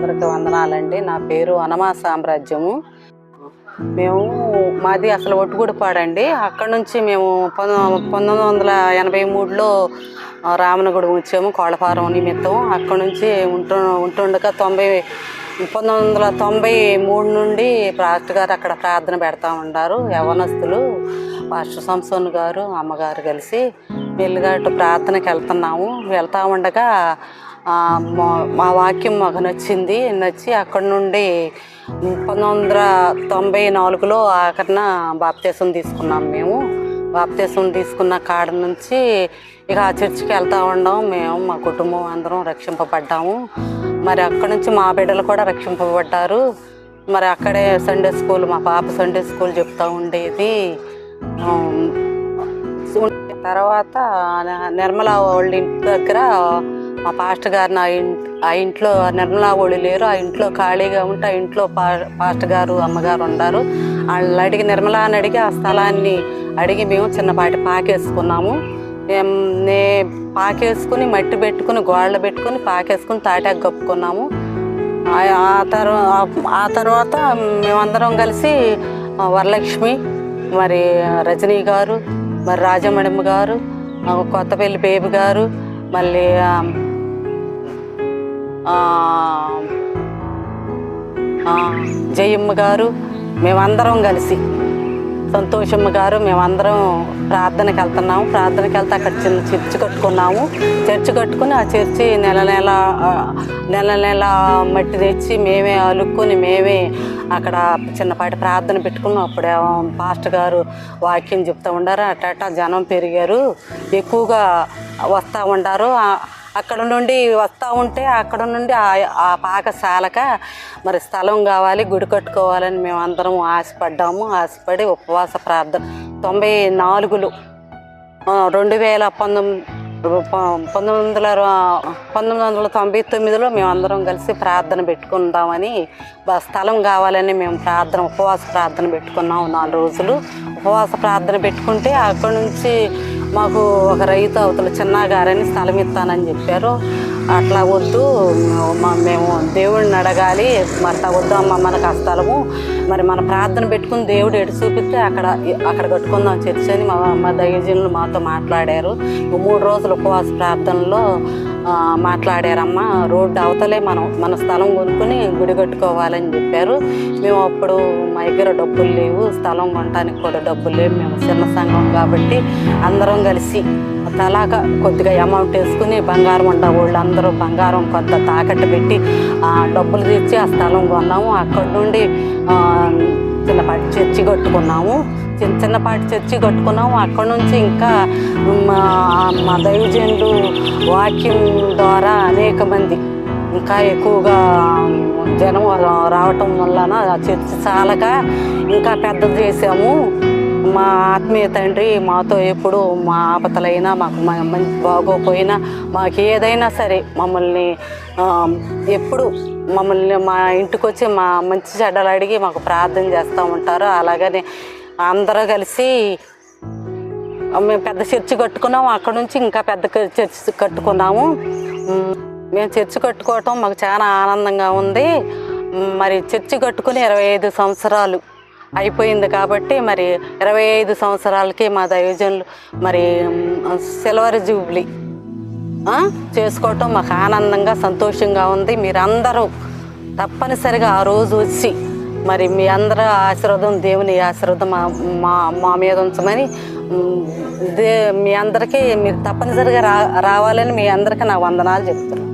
అందరికి వందనాలండి. నా పేరు అనమా సామ్రాజ్యము. మేము మాది అసలు ఒట్టుగుడిపాడండి. అక్కడ నుంచి మేము పంతొమ్మిది వందల ఎనభై మూడులో రామనగూడెం వచ్చాము కోళ్ళఫారం నిమిత్తం. అక్కడ నుంచి ఉంటు ఉంటుండగా తొంభై పంతొమ్మిది వందల తొంభై మూడు నుండి పాస్టర్ గారు అక్కడ ప్రార్థన పెడతా ఉంటారు యవనస్తులు పాస్టర్ సంసోన్ గారు అమ్మగారు కలిసి మెల్లిగాటు ప్రార్థనకి వెళ్తున్నాము. వెళ్తా ఉండగా మా- మా వాక్యం మాకు నచ్చింది. నచ్చి అక్కడ నుండి పంతొమ్మిది వందల తొంభై నాలుగులో ఆఖరిన బాప్తీసం తీసుకున్నాం మేము. బాప్తీసం తీసుకున్న కాడ నుంచి ఇక ఆ చర్చికి వెళ్తూ ఉండడం మేము మా కుటుంబం అందరం రక్షింపబడ్డాము. మరి అక్కడ నుంచి మా బిడ్డలు కూడా రక్షింపబడ్డారు. మరి అక్కడే సండే స్కూల్ మా పాప సండే స్కూల్ చెప్తూ ఉండేది. తర్వాత నిర్మల నిర్మలా వాళ్ళ ఇంటి దగ్గర మా పాస్టర్ గారు నా ఇంట్ ఆ ఇంట్లో నిర్మలా వాళ్ళు లేరు ఆ ఇంట్లో ఖాళీగా ఉంటే ఆ ఇంట్లో పా పాస్టర్ గారు అమ్మగారు ఉన్నారు వాళ్ళు అడిగి నిర్మలా అని అడిగి ఆ స్థలాన్ని అడిగి మేము చిన్నపాటి పాకేసుకున్నాము. నే పాకేసుకుని మట్టి పెట్టుకుని గోడలు పెట్టుకుని పాకేసుకుని తాటాకు కప్పుకున్నాము. ఆ తర్వాత ఆ తర్వాత మేమందరం కలిసి వరలక్ష్మి మరి రజనీ గారు మరి రాజమణిమ్మ గారు కొత్తపల్లి బేబీ గారు మళ్ళీ జయమ్మ గారు మేమందరం కలిసి సంతోషమ్మ గారు మేమందరం ప్రార్థనకి వెళ్తున్నాము. ప్రార్థనకి వెళ్తే అక్కడ చిన్న చర్చి కట్టుకున్నాము. చర్చి కట్టుకుని ఆ చర్చి నెల నెల నెల నెల మట్టి తెచ్చి మేమే అలుక్కుని మేమే అక్కడ చిన్నపాటి ప్రార్థన పెట్టుకున్నాం. అప్పుడే పాస్టర్ గారు వాక్యం చెప్తూ ఉండారు. అట్ట జనం పెరిగారు. ఎక్కువగా వస్తూ ఉండారు. అక్కడ నుండి వస్తూ ఉంటే అక్కడ నుండి ఆ- ఆ పాకశాలక మరి స్థలం కావాలి గుడి కట్టుకోవాలని మేము అందరం ఆశపడ్డాము. ఆశపడి ఉపవాస ప్రార్థన తొంభై నాలుగులో రెండు వేల పంతొమ్మిది పంతొమ్మిది వందల పంతొమ్మిది వందల తొంభై తొమ్మిదిలో మేము అందరం కలిసి ప్రార్థన పెట్టుకుందామని స్థలం కావాలని మేము ప్రార్థన ఉపవాస ప్రార్థన పెట్టుకున్నాం నాలుగు రోజులు. ఉపవాస ప్రార్థన పెట్టుకుంటే అక్కడ నుంచి మాకు ఒక రైతు అవతల చిన్నగారని స్థలం ఇస్తానని చెప్పారు. అట్లా వద్దు. మా- మేము దేవుడిని అడగాలి. మరి అట్లా వద్దు అమ్మ మన ఆ స్థలము మరి మన ప్రార్థన పెట్టుకుని దేవుడు ఎటు చూపిస్తే అక్కడ అక్కడ కట్టుకుందాం చర్చ అని మా మా దైవజనులు మాతో మాట్లాడారు. మూడు రోజులు ఉపవాస ప్రార్థనలో మాట్లాడారమ్మ మాట్లాడారమ్మా. రోడ్డు అవతలే మనం మన స్థలం కొనుక్కుని గుడి కట్టుకోవాలని చెప్పారు. మేము అప్పుడు మా దగ్గర డబ్బులు లేవు. స్థలం కొనడానికి కూడా డబ్బులు లేవు. మేము చిన్న సంఘం కాబట్టి అందరం కలిసి తలాగా కొద్దిగా అమౌంట్ వేసుకుని బంగారం ఉండ వాళ్ళు అందరూ బంగారం కొంత తాకట్టు పెట్టి ఆ, డబ్బులు తెచ్చి ఆ స్థలం కొన్నాము. అక్కడి నుండి చిన్నపాటి చర్చి కట్టుకున్నాము. చిన్న చిన్నపాటి చర్చి కట్టుకున్నాము. అక్కడ నుంచి ఇంకా మా మా దైవజనులు వాక్యం ద్వారా అనేక మంది ఇంకా ఎక్కువగా జనం రావటం వలన ఆ చర్చి చాలక ఇంకా పెద్దది చేసాము. మా ఆత్మీయ తండ్రి మాతో ఎప్పుడు మా ఆపతలైనా మాకు మా మంచి బాగోపోయినా మాకు ఏదైనా సరే మమ్మల్ని ఎప్పుడు మమ్మల్ని మా ఇంటికి వచ్చి మా మంచి చెడ్డలు అడిగి మాకు ప్రార్థన చేస్తూ ఉంటారు. అలాగనే అందరూ కలిసి మేము పెద్ద చర్చి కట్టుకున్నాము. అక్కడ నుంచి ఇంకా పెద్ద చర్చి కట్టుకున్నాము. మేము చర్చి కట్టుకోవటం మాకు చాలా ఆనందంగా ఉంది. మరి చర్చి కట్టుకుని ఇరవై ఐదు సంవత్సరాలు అయిపోయింది కాబట్టి మరి ఇరవై ఐదు సంవత్సరాలకి మా దయోజనులు మరి సిల్వర్ జూబ్లీ చేసుకోవటం మాకు ఆనందంగా సంతోషంగా ఉంది. మీరందరూ తప్పనిసరిగా ఆ రోజు వచ్చి మరి మీ అందరూ ఆశీర్వాదం దేవుని ఆశీర్వాదం మా మా మా మీద ఉంచమని దే మీ అందరికీ మీరు తప్పనిసరిగా రా రావాలని మీ అందరికీ నా వందనాలు చెప్తున్నాను.